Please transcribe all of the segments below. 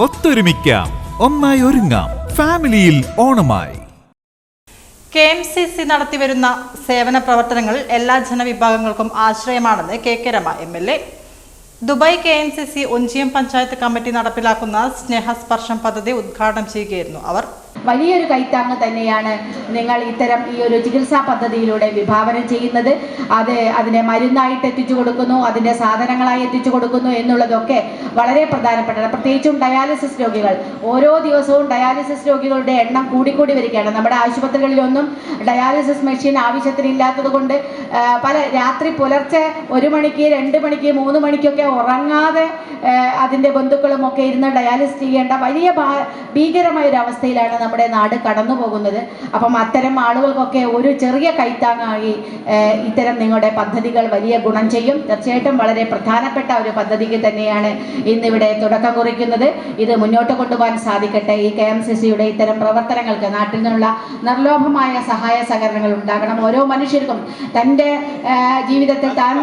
ഒത്തൊരുമിക്കാം. ഒന്നായി ഒരുങ്ങാം. ഫാമിലിയിൽ ഓണമായി. കെ എം സി സി നടത്തിവരുന്ന സേവന പ്രവർത്തനങ്ങൾ എല്ലാ ജനവിഭാഗങ്ങൾക്കും ആശ്രയമാണെന്ന് K K Rama M L A. Dubai K M C C Onchiyam panchayat committee നടപ്പിലാക്കുന്ന സ്നേഹസ്പർശം പദ്ധതി ഉദ്ഘാടനം ചെയ്യുകയായിരുന്നു അവർ. വലിയൊരു കൈത്താങ്ങ് തന്നെയാണ് നിങ്ങൾ ഇത്തരം ഈ ഒരു ചികിത്സാ പദ്ധതിയിലൂടെ വിഭാവനം ചെയ്യുന്നത്. അത് അതിനെ മരുന്നായിട്ട് എത്തിച്ചു കൊടുക്കുന്നു അതിന്റെ സാധനങ്ങളായി എത്തിച്ചു കൊടുക്കുന്നു എന്നുള്ളതൊക്കെ വളരെ പ്രധാനപ്പെട്ടതാണ് പ്രത്യേകിച്ചും ഡയാലിസിസ് രോഗികൾ. ഓരോ ദിവസവും ഡയാലിസിസ് രോഗികളുടെ എണ്ണം കൂടിക്കൂടി വരികയാണ്. നമ്മുടെ ആശുപത്രികളിലൊന്നും ഡയാലിസിസ് മെഷീൻ ആവശ്യത്തിനില്ലാത്തത് കൊണ്ട് പല രാത്രി പുലർച്ചെ ഒരു മണിക്ക് രണ്ട് മണിക്ക് മൂന്ന് മണിക്കൊക്കെ ഉറങ്ങാതെ അതിന്റെ ബന്ധുക്കളും ഒക്കെ ഇരുന്ന് ഡയാലിസിസ് ചെയ്യേണ്ട വലിയ ഭീകരമായ ഒരു അവസ്ഥയിലാണ് നമ്മുടെ നാട് കടന്നു പോകുന്നത് അപ്പം അത്തരം ആളുകൾക്കൊക്കെ ഒരു ചെറിയ കൈത്താങ്ങായി ഇത്തരം നിങ്ങളുടെ പദ്ധതികൾ വലിയ ഗുണം ചെയ്യും. തീർച്ചയായിട്ടും വളരെ പ്രധാനപ്പെട്ട ഒരു പദ്ധതിക്ക് തന്നെയാണ് ഇന്നിവിടെ തുടക്കം കുറിക്കുന്നത്. ഇത് മുന്നോട്ട് കൊണ്ടുപോകാൻ സാധിക്കട്ടെ. ഈ കെ എം സി സിയുടെ ഇത്തരം പ്രവർത്തനങ്ങൾക്ക് നാട്ടിൽ നിന്നുള്ള നിർലോഭമായ സഹായ സഹകരണങ്ങൾ ഉണ്ടാകണം. ഓരോ മനുഷ്യർക്കും തന്റെ ജീവിതത്തിൽ താൻ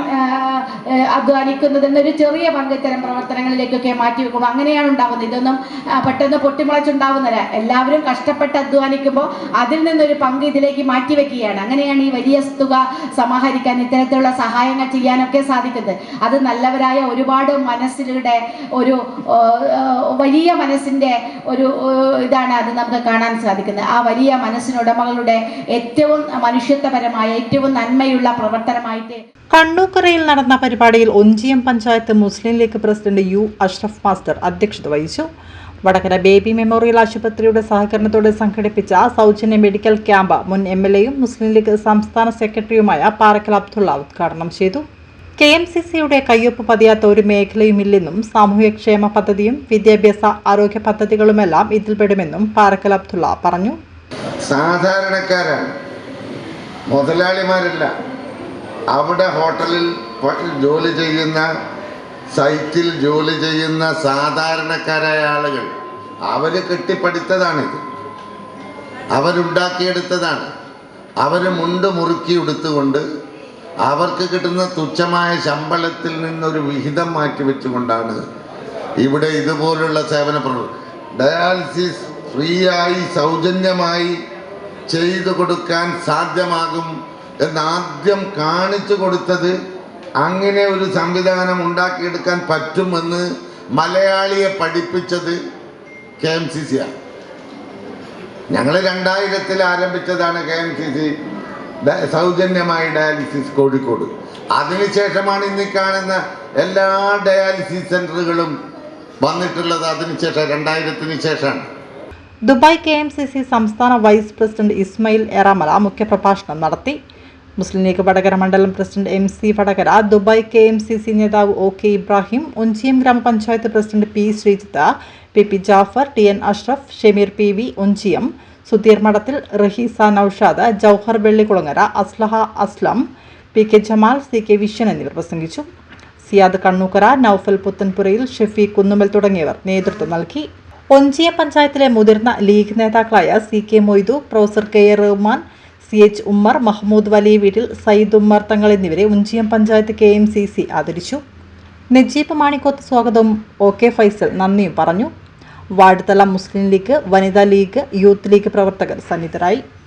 അധ്വാനിക്കുന്നതെന്നൊരു ചെറിയ പങ്ക് ഇത്തരം പ്രവർത്തനങ്ങളിലേക്കൊക്കെ മാറ്റി വെക്കും അങ്ങനെയാണ് ഉണ്ടാകുന്നത് ഇതൊന്നും പെട്ടെന്ന് പൊട്ടിമുളച്ചുണ്ടാവുന്നില്ല. എല്ലാവരും കഷ്ടപ്പെട്ട് അധ്വാനിക്കുമ്പോൾ അതിൽ നിന്നൊരു പങ്ക് ഇതിലേക്ക് മാറ്റി വെക്കുകയാണ്. അങ്ങനെയാണ് ഈ വലിയ തുക സമാഹരിക്കാൻ ഇത്തരത്തിലുള്ള സഹായങ്ങൾ ചെയ്യാനൊക്കെ സാധിക്കുന്നത്. അത് നല്ലവരായ ഒരുപാട് മനസ്സിലൂടെ ഒരു വലിയ മനസ്സിന്റെ ഒരു ഇതാണ് അത് നമുക്ക് കാണാൻ സാധിക്കുന്നത്. ആ വലിയ മനസ്സിനുടമകളുടെ ഏറ്റവും മനുഷ്യത്വപരമായ ഏറ്റവും നന്മയുള്ള പ്രവർത്തനമായിട്ട് കണ്ണൂക്കരയിൽ നടന്ന പരിപാടിയിൽ Onchiyam panchayat Muslim League president U Ashraf master അധ്യക്ഷത വഹിച്ചു. വടകര ബേബി മെമ്മോറിയൽ ആശുപത്രിയുടെ സഹകരണത്തോടെ സംഘടിപ്പിച്ച സൗജന്യ മെഡിക്കൽ ക്യാമ്പ് മുൻ എം എൽ എയും മുസ്ലിം ലീഗ് സംസ്ഥാന സെക്രട്ടറിയുമായ പാറക്കൽ അബ്ദുള്ള ഉദ്ഘാടനം ചെയ്തു. കെ എം സി സിയുടെ കയ്യൊപ്പ് പതിയാത്ത ഒരു മേഖലയുമില്ലെന്നും സാമൂഹ്യക്ഷേമ പദ്ധതിയും വിദ്യാഭ്യാസ ആരോഗ്യ പദ്ധതികളുമെല്ലാം ഇതിൽപ്പെടുമെന്നും പാറക്കൽ അബ്ദുള്ള പറഞ്ഞു. സാധാരണക്കാരാണ്. മുതലാളിമാരല്ല. അവിടെ ഹോട്ടലിൽ ജോലി ചെയ്യുന്ന സൈറ്റിൽ ജോലി ചെയ്യുന്ന സാധാരണക്കാരായ ആളുകൾ അവർ കെട്ടിപ്പടുത്തതാണിത്. അവരുണ്ടാക്കിയെടുത്തതാണ്. അവർ മുണ്ട് മുറുക്കി എടുത്തുകൊണ്ട് അവർക്ക് കിട്ടുന്ന തുച്ഛമായ ശമ്പളത്തിൽ നിന്നൊരു വിഹിതം മാറ്റി വെച്ചുകൊണ്ടാണ് ഇവിടെ ഇതുപോലുള്ള സേവന പ്രവർത്തനം ഡയാലിസിസ് ഫ്രീ ആയി സൗജന്യമായി ചെയ്തു കൊടുക്കാൻ സാധ്യമാകും എന്നാദ്യം കാണിച്ചു കൊടുത്തത് അങ്ങനെ ഒരു സംവിധാനം ഉണ്ടാക്കിയെടുക്കാൻ പറ്റുമെന്ന് മലയാളിയെ പഠിപ്പിച്ചത് കെ എം സി സിയാണ് ഞങ്ങൾ രണ്ടായിരത്തിൽ ആരംഭിച്ചതാണ് കെ എം സി സി സൗജന്യമായ ഡയാലിസിസ് കോഴിക്കോട്. അതിനുശേഷമാണ് ഇന്ന് കാണുന്ന എല്ലാ ഡയാലിസിസ് സെന്ററുകളും വന്നിട്ടുള്ളത്. അതിനുശേഷം രണ്ടായിരത്തിന് ശേഷമാണ്. Dubai K M C C സംസ്ഥാന വൈസ് പ്രസിഡന്റ് ഇസ്മയിൽ എറാമല മുഖ്യപ്രഭാഷണം നടത്തി. മുസ്ലിം ലീഗ് വടകര മണ്ഡലം president M C Vadakara Dubai K M C C നേതാവ് ഒ കെ ഇബ്രാഹിം ഒഞ്ചിയം ഗ്രാമപഞ്ചായത്ത് president P Sreejith P P Jafar T N Ashraf Shameer P V Onchiyam Sudheer Madathil Raheesa Noushad Jouhar Vellikulangara Aslaha Aslam P K Jamal C K Viswan എന്നിവർ പ്രസംഗിച്ചു. സിയാദ് കണ്ണൂക്കര നൌഫൽ പുത്തൻപുരയിൽ ഷെഫി കുന്നുമൽ തുടങ്ങിയവർ നേതൃത്വം നൽകി. ഒഞ്ചിയ പഞ്ചായത്തിലെ മുതിർന്ന league നേതാക്കളായ C K Moidu professor K A Rahman C H Ummer Mahmood Valiya Veettil Sayyid Ummer Thangal എന്നിവരെ Onchiyam panchayat K M C C ആദരിച്ചു. നജീബ് മാണിക്കോത്ത് സ്വാഗതവും ഒ കെ ഫൈസൽ നന്ദിയും പറഞ്ഞു. വാർഡ് തല മുസ്ലിം ലീഗ് വനിതാ ലീഗ് യൂത്ത് ലീഗ് പ്രവർത്തകർ സന്നിധരായി.